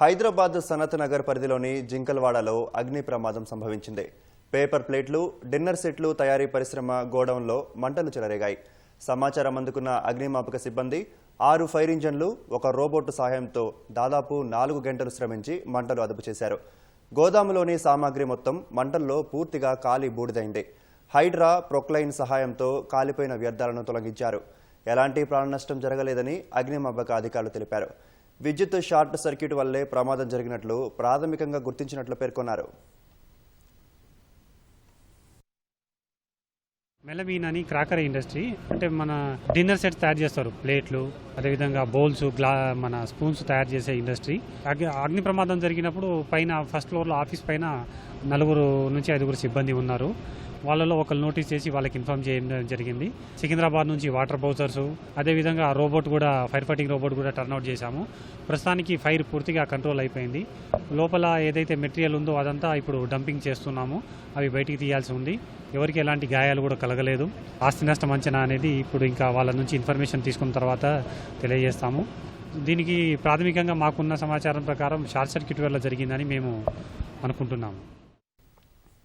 హైదరాబాద్ సనత్ నగర్ పరిధిలోని జింకల్వాడలో అగ్ని ప్రమాదం సంభవించింది. పేపర్ ప్లేట్లు డిన్నర్ సెట్లు తయారీ పరిశ్రమ గోడౌన్లో మంటలు చెలరేగాయి. సమాచారం అందుకున్న అగ్నిమాపక సిబ్బంది ఆరు ఫైర్ ఇంజన్లు ఒక రోబోట్ సహాయంతో దాదాపు నాలుగు గంటలు శ్రమించి మంటలు అదుపు చేశారు. గోదాములోని సామాగ్రి మొత్తం మంటల్లో పూర్తిగా కాలి బూడిదైంది. హైడ్రా ప్రొక్లైన్ సహాయంతో కాలిపోయిన వ్యర్థాలను తొలగించారు. ఎలాంటి ప్రాణ నష్టం జరగలేదని అగ్నిమాపక అధికారులు తెలిపారు. విద్యుత్ షార్ట్ సర్క్యూట్ వల్లే ప్రమాదం జరిగినట్లు ప్రాథమికంగా గుర్తించినట్లు పేర్కొన్నారు. మెలమీన్ అని క్రాకరీ ఇండస్ట్రీ అంటే మన డిన్నర్ సెట్స్ తయారు చేస్తారు. ప్లేట్లు అదేవిధంగా బౌల్స్ గ్లా మన స్పూన్స్ తయారు చేసే ఇండస్ట్రీ. అగ్ని అగ్ని ప్రమాదం జరిగినప్పుడు పైన ఫస్ట్ ఫ్లోర్లో ఆఫీస్ పైన నలుగురు నుంచి ఐదుగురు సిబ్బంది ఉన్నారు. వాళ్ళలో ఒకరు నోటీస్ చేసి వాళ్ళకి ఇన్ఫార్మ్ చేయడం జరిగింది. సికింద్రాబాద్ నుంచి వాటర్ బౌసర్స్ అదేవిధంగా ఆ రోబోట్ కూడా ఫైర్ ఫైటింగ్ రోబోట్ కూడా టర్న్అవుట్ చేశాము. ప్రస్తుతానికి ఫైర్ పూర్తిగా కంట్రోల్ అయిపోయింది. లోపల ఏదైతే మెటీరియల్ ఉందో అదంతా ఇప్పుడు డంపింగ్ చేస్తున్నాము. అవి బయటికి తీయాల్సి ఉంది. ఎవరికి ఎలాంటి గాయాలు కూడా కలగలేదు. ఆస్తి నష్టం అంచనా అనేది ఇప్పుడు ఇంకా వాళ్ళ నుంచి ఇన్ఫర్మేషన్ తీసుకున్న తర్వాత తెలియజేస్తాము. దీనికి ప్రాథమికంగా మాకున్న సమాచారం ప్రకారం షార్ట్ సర్క్యూట్ వల్ల జరిగిందని మేము అనుకుంటున్నాము.